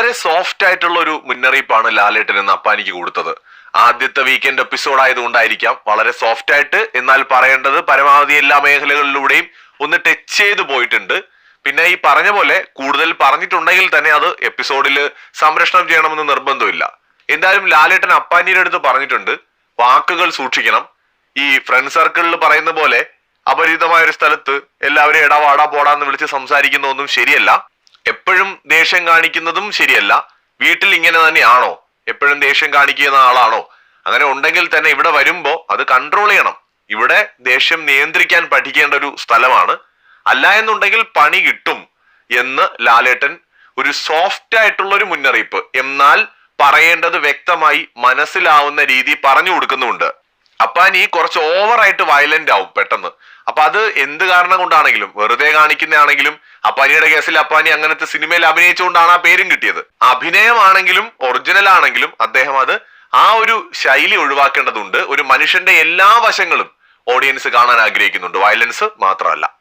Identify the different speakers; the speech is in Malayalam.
Speaker 1: വളരെ സോഫ്റ്റ് ആയിട്ടുള്ള ഒരു മുന്നറിയിപ്പാണ് ലാലേട്ടൻ എന്ന് അപ്പാനിക്ക് കൊടുത്തത്. ആദ്യത്തെ വീക്കെൻഡ് എപ്പിസോഡ് ആയതുകൊണ്ടായിരിക്കാം വളരെ സോഫ്റ്റ് ആയിട്ട് എന്നാൽ പറയേണ്ടത് പരമാവധി എല്ലാ മേഖലകളിലൂടെയും ഒന്ന് ടച്ച് ചെയ്ത് പോയിട്ടുണ്ട്. പിന്നെ ഈ പറഞ്ഞ പോലെ കൂടുതൽ പറഞ്ഞിട്ടുണ്ടെങ്കിൽ തന്നെ അത് എപ്പിസോഡിൽ സംരക്ഷണം ചെയ്യണമെന്ന് നിർബന്ധമില്ല. എന്തായാലും ലാലേട്ടൻ അപ്പാനിയുടെ അടുത്ത് പറഞ്ഞിട്ടുണ്ട് വാക്കുകൾ സൂക്ഷിക്കണം. ഈ ഫ്രണ്ട് സർക്കിളിൽ പറയുന്ന പോലെ അപരിതമായ ഒരു സ്ഥലത്ത് എല്ലാവരും എടാ വാടാ പോടാന്ന് വിളിച്ച് സംസാരിക്കുന്ന ഒന്നും ശരിയല്ല. എപ്പോഴും ദേഷ്യം കാണിക്കുന്നതും ശരിയല്ല. വീട്ടിൽ ഇങ്ങനെ തന്നെയാണോ? എപ്പോഴും ദേഷ്യം കാണിക്കുന്ന ആളാണോ? അങ്ങനെ ഉണ്ടെങ്കിൽ തന്നെ ഇവിടെ വരുമ്പോൾ അത് കൺട്രോൾ ചെയ്യണം. ഇവിടെ ദേഷ്യം നിയന്ത്രിക്കാൻ പഠിക്കേണ്ട ഒരു സ്ഥലമാണ്. അല്ല എന്നുണ്ടെങ്കിൽ പണി കിട്ടും എന്ന് ലാലേട്ടൻ ഒരു സോഫ്റ്റ് ആയിട്ടുള്ള ഒരു മുന്നറിയിപ്പ്. എന്നാൽ പറയേണ്ടത് വ്യക്തമായി മനസ്സിലാവുന്ന രീതി പറഞ്ഞു കൊടുക്കുന്നുമുണ്ട്. അപ്പാനി കുറച്ച് ഓവറായിട്ട് വയലന്റ് ആവും പെട്ടെന്ന്. അപ്പൊ അത് എന്ത് കാരണം കൊണ്ടാണെങ്കിലും വെറുതെ കാണിക്കുന്നതാണെങ്കിലും അപ്പാനിയുടെ കേസിൽ അപ്പാനി അങ്ങനത്തെ സിനിമയിൽ അഭിനയിച്ചുകൊണ്ടാണ് ആ പേരും കിട്ടിയത്. അഭിനയമാണെങ്കിലും ഒറിജിനൽ ആണെങ്കിലും അദ്ദേഹം അത് ആ ഒരു ശൈലി ഒഴിവാക്കേണ്ടതുണ്ട്. ഒരു മനുഷ്യന്റെ എല്ലാ വശങ്ങളും ഓഡിയൻസ് കാണാൻ ആഗ്രഹിക്കുന്നുണ്ട്. വയലൻസ് മാത്രമല്ല.